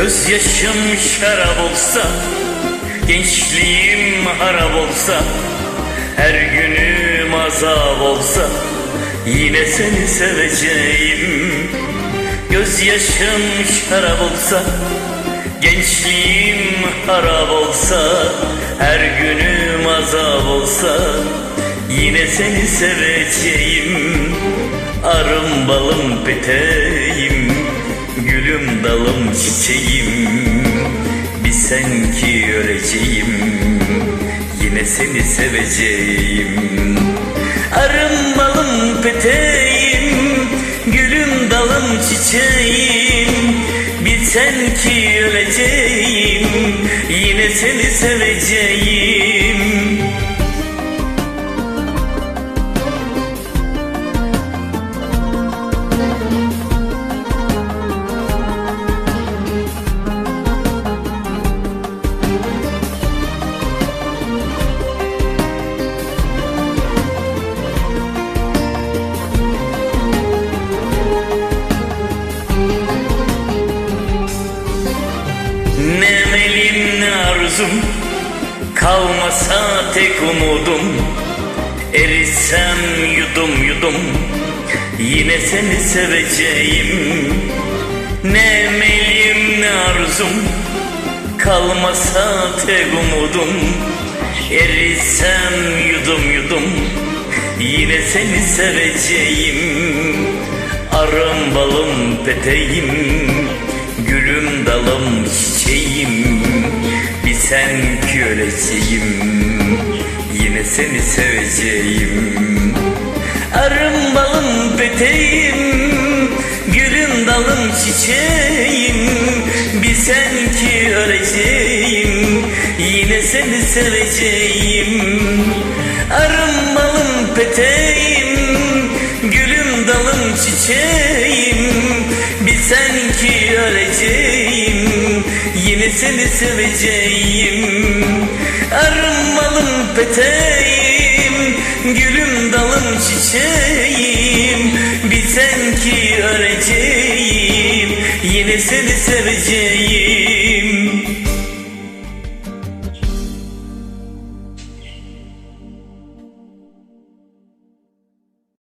Gözyaşım şarap olsa Gençliğim harap olsa Her günüm azap olsa Yine seni seveceğim. Gözyaşım şarap olsa Gençliğim harap olsa Her günüm azap olsa Yine seni seveceğim. Arım balım peteğim dalım çiçeğim Bir sen ki öleceğim Yine seni seveceğim. Arım balım peteğim Gülüm dalım çiçeğim. Bir sen ki öleceğim Yine seni seveceğim arzum Kalmasa tek umudum. Erisem yudum yudum. Yine seni seveceğim. Ne emelim ne arzum. Kalmasa tek umudum. Erisem yudum yudum. Yine seni seveceğim. Arım balım peteğim. Gülüm dalım çiçeğim sen ki öleceğim Yine seni seveceğim. Arım balım peteğim Gülüm dalım çiçeğim. Bir sen ki öleceğim Yine seni seveceğim. Arım balım peteğim Gülüm dalım çiçeğim. Bir sen ki öleceğim seni seveceğim. Arım balım peteğim Gülüm dalım çiçeğim. Bir sen ki öleceğim Yine seni seveceğim